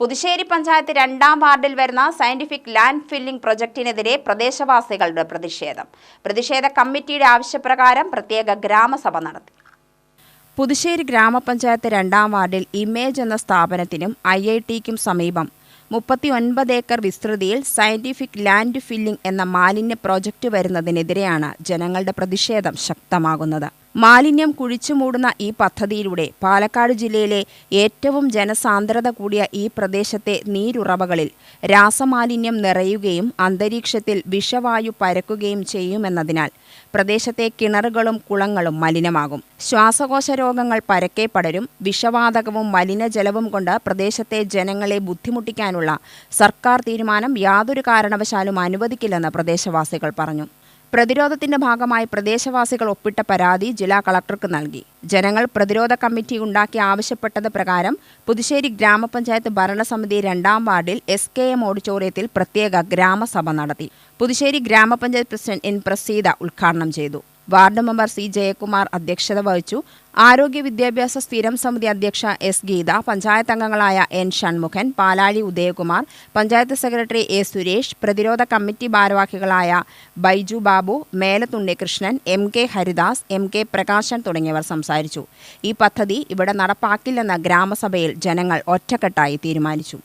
പുതുശ്ശേരി പഞ്ചായത്ത് രണ്ടാം വാർഡിൽ വരുന്ന സയന്റിഫിക് ലാൻഡ് ഫില്ലിംഗ് പ്രൊജക്ടിനെതിരെ പ്രദേശവാസികളുടെ പ്രതിഷേധം. പ്രതിഷേധ കമ്മിറ്റിയുടെ ആവശ്യപ്രകാരം പ്രത്യേക ഗ്രാമസഭ നടത്തി. പുതുശ്ശേരി ഗ്രാമപഞ്ചായത്ത് രണ്ടാം വാർഡിൽ ഇമേജ് എന്ന സ്ഥാപനത്തിനും ഐ ഐ ടിക്കും സമീപം മുപ്പത്തി ഒൻപത് ഏക്കർ വിസ്തൃതിയിൽ സയന്റിഫിക് ലാൻഡ് ഫില്ലിംഗ് എന്ന മാലിന്യ പ്രോജക്റ്റ് വരുന്നതിനെതിരെയാണ് ജനങ്ങളുടെ പ്രതിഷേധം ശക്തമാകുന്നത്. മാലിന്യം കുഴിച്ചുമൂടുന്ന ഈ പദ്ധതിയിലൂടെ പാലക്കാട് ജില്ലയിലെ ഏറ്റവും ജനസാന്ദ്രത കൂടിയ ഈ പ്രദേശത്തെ നീരുറവകളിൽ രാസമാലിന്യം നിറയുകയും അന്തരീക്ഷത്തിൽ വിഷവായു പരക്കുകയും ചെയ്യുമെന്നതിനാൽ പ്രദേശത്തെ കിണറുകളും കുളങ്ങളും മലിനമാകും. ശ്വാസകോശ രോഗങ്ങൾ പരക്കെ പടരും. വിഷവാതകവും മലിനജലവും കൊണ്ട് പ്രദേശത്തെ ജനങ്ങളെ ബുദ്ധിമുട്ടിക്കാനുള്ള സർക്കാർ തീരുമാനം യാതൊരു കാരണവശാലും അനുവദിക്കില്ലെന്ന് പ്രദേശവാസികൾ പറഞ്ഞു. പ്രതിരോധത്തിന്റെ ഭാഗമായി പ്രദേശവാസികൾ ഒപ്പിട്ട പരാതി ജില്ലാ കളക്ടർക്ക് നൽകി. ജനങ്ങൾ പ്രതിരോധ കമ്മിറ്റി ഉണ്ടാക്കി ആവശ്യപ്പെട്ടത് പ്രകാരം പുതുശ്ശേരി ഗ്രാമപഞ്ചായത്ത് ഭരണസമിതി രണ്ടാം വാർഡിൽ എസ് കെ എം ഓഡിറ്റോറിയത്തിൽ പ്രത്യേക ഗ്രാമസഭ നടത്തി. പുതുശ്ശേരി ഗ്രാമപഞ്ചായത്ത് പ്രസിഡന്റ് എൻ പ്രസീത ഉദ്ഘാടനം ചെയ്തു. വാർഡ് മെമ്പർ സി ജയകുമാർ അധ്യക്ഷത വഹിച്ചു. ആരോഗ്യ വിദ്യാഭ്യാസ സ്ഥിരം സമിതി അധ്യക്ഷ എസ് ഗീത പഞ്ചായത്ത് അംഗങ്ങളായ N Shanmukhan Palazhi Udayakumar panchayat secretary A Suresh പ്രതിരോധ കമ്മിറ്റി ഭാരവാഹികളായ Baiju Babu Melathunni Krishnan M K Haridas M K Prakashan തുടങ്ങിയവർ സംസാരിച്ചു. ഈ പദ്ധതി ഇവിടെ നടപ്പാക്കില്ലെന്ന ഗ്രാമസഭയിൽ ജനങ്ങൾ ഒറ്റക്കെട്ടായി തീരുമാനിച്ചു.